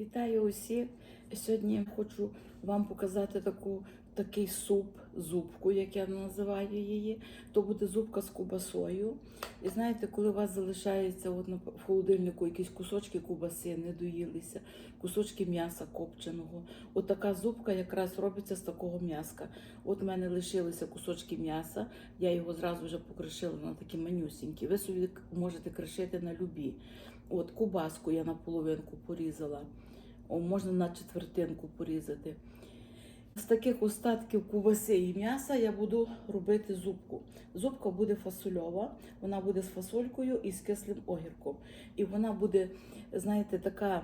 Вітаю усіх. Сьогодні я хочу вам показати таку, такий суп, зубку, як я називаю її. То буде зубка з кубасою. І знаєте, коли у вас залишається от в холодильнику якісь кусочки кубаси, не доїлися, кусочки м'яса копченого. От така зубка якраз робиться з такого м'яска. От в мене лишилися кусочки м'яса, я його зразу вже покришила на такі манюсінькі. Ви собі можете кришити на любі. От кубаску я на половинку порізала. О, можна на четвертинку порізати. З таких остатків кубаси і м'яса я буду робити зубку. Зубка буде фасольова, вона буде з фасолькою і з кислим огірком. І вона буде, знаєте, така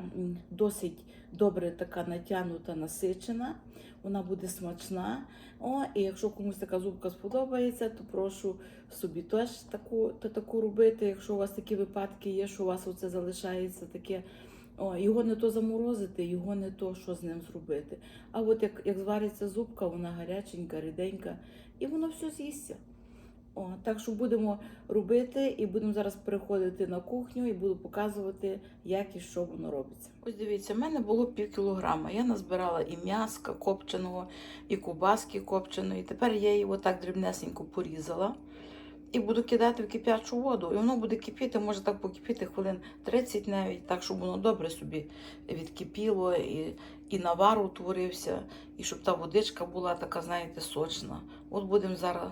досить добре така натягнута, насичена. Вона буде смачна. О, і якщо комусь така зубка сподобається, то прошу собі теж таку, та таку робити. Якщо у вас такі випадки є, що у вас оце залишається таке. О, його не то заморозити, його не то, що з ним зробити. А от як, як звариться зубка, вона гаряченька, ріденька, і воно все з'їсться. О, так що будемо робити і будемо зараз переходити на кухню і буду показувати, як і що воно робиться. Ось дивіться, в мене було пів кілограма. Я назбирала і м'яска копченого, і кубаски копченої. Тепер я її отак дрібнесенько порізала. І буду кидати в кип'ячу воду. І воно буде кипіти, може так покипіти хвилин 30 навіть, так, щоб воно добре собі відкипіло і, і навар утворився, і щоб та водичка була така, знаєте, сочна. От будемо зараз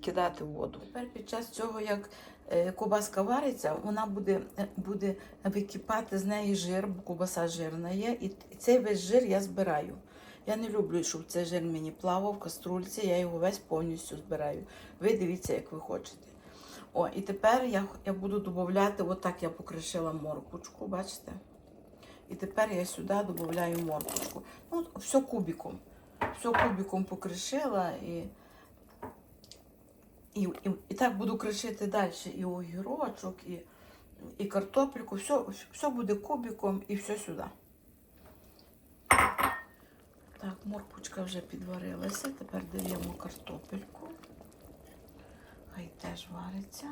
кидати воду. Тепер під час цього, як е, кубаска вариться, вона буде, е, буде википати з неї жир, бо кубаса жирна є, і цей весь жир я збираю. Я не люблю, щоб цей жир мені плавав в каструльці, я його весь повністю збираю. Ви дивіться, як ви хочете. О, і тепер я, я буду додати, отак я покришила морквочку, бачите? І тепер я сюди додаю морквочку. Ну, все кубиком. Все кубиком покришила і, і, і, і так буду кришити далі. І огірочок, і, і картопельку. Все, все буде кубиком і все сюди. Так, морквочка вже підварилася. Тепер даємо картопельку. Хай теж вариться.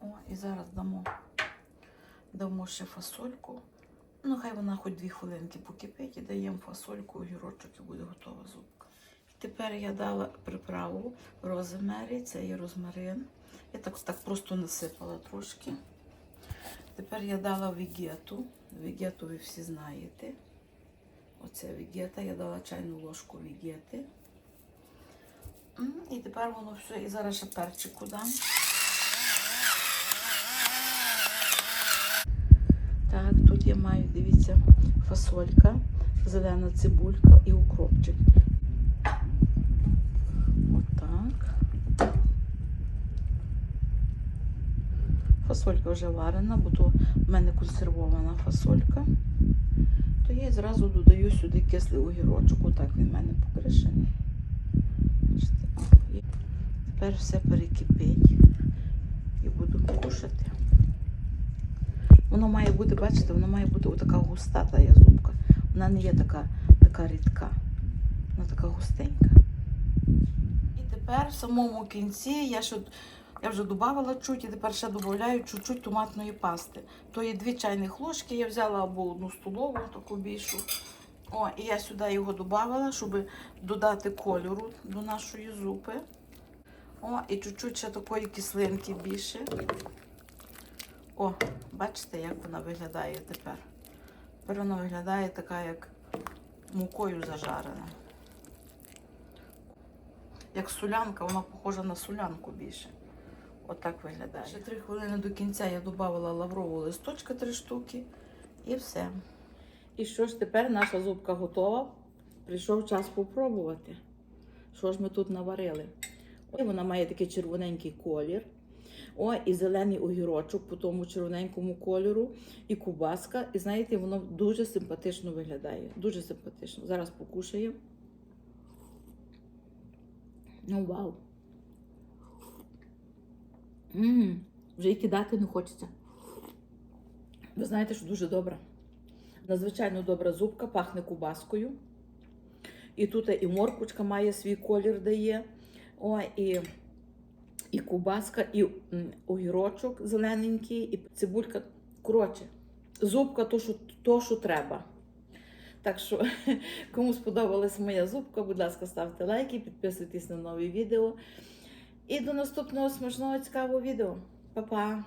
О, і зараз дамо, дамо ще фасольку. Ну, хай вона хоч дві хвилинки покипить і даємо фасольку, огірочок і буде готова зубка. Тепер я дала приправу розмері, це є розмарин. Я так, так просто насипала трошки. Тепер я дала вегету. Вегету ви всі знаєте. Оце вегета. Я дала чайну ложку вегети. І тепер воно все. І зараз ще перчику дам. Так, тут я маю, дивіться, фасолька, зелена цибулька і укропчик. Отак. Фасолька вже варена, бо то в мене консервована фасолька. То я зразу додаю сюди кислий огірочок. Отак він в мене покришений. Тепер все перекипить і буду кушати. Воно має бути, бачите, воно має бути отака густа та я зубка. Вона не є така, така рідка. Вона така густенька. І тепер в самому кінці я ще я вже додавала чуть і тепер ще додаю чуть-чуть томатної пасти. То є дві чайних ложки, я взяла або одну столову, таку більшу. О, і я сюди його додавала, щоб додати кольору до нашої зупи. О, і чуть-чуть ще такої кислинки більше. О, бачите, як вона виглядає тепер. Тепер вона виглядає така, як мукою зажарена. Як солянка, вона похожа на солянку більше. Отак виглядає. Ще три хвилини до кінця я додавала лаврового листочка три штуки і все. І що ж тепер наша зубка готова? Прийшов час попробувати. Що ж ми тут наварили? Ой, вона має такий червоненький колір. О, і зелений огірочок по тому червоненькому кольору, і кубаска. І знаєте, воно дуже симпатично виглядає. Дуже симпатично. Зараз покушаємо. Ну, вау. Ммм, вже і кидати не хочеться. Ви знаєте, що дуже добра. Надзвичайно добра зубка, пахне кубаскою. І тут і морквочка має свій колір дає. О, і і кубаска, і огірочок зелененький, і цибулька. Коротше, зубка то, що, то, що треба. Так що, кому сподобалась моя зубка, будь ласка, ставте лайки, підписуйтесь на нові відео. І до наступного смачного цікавого відео. Па-па!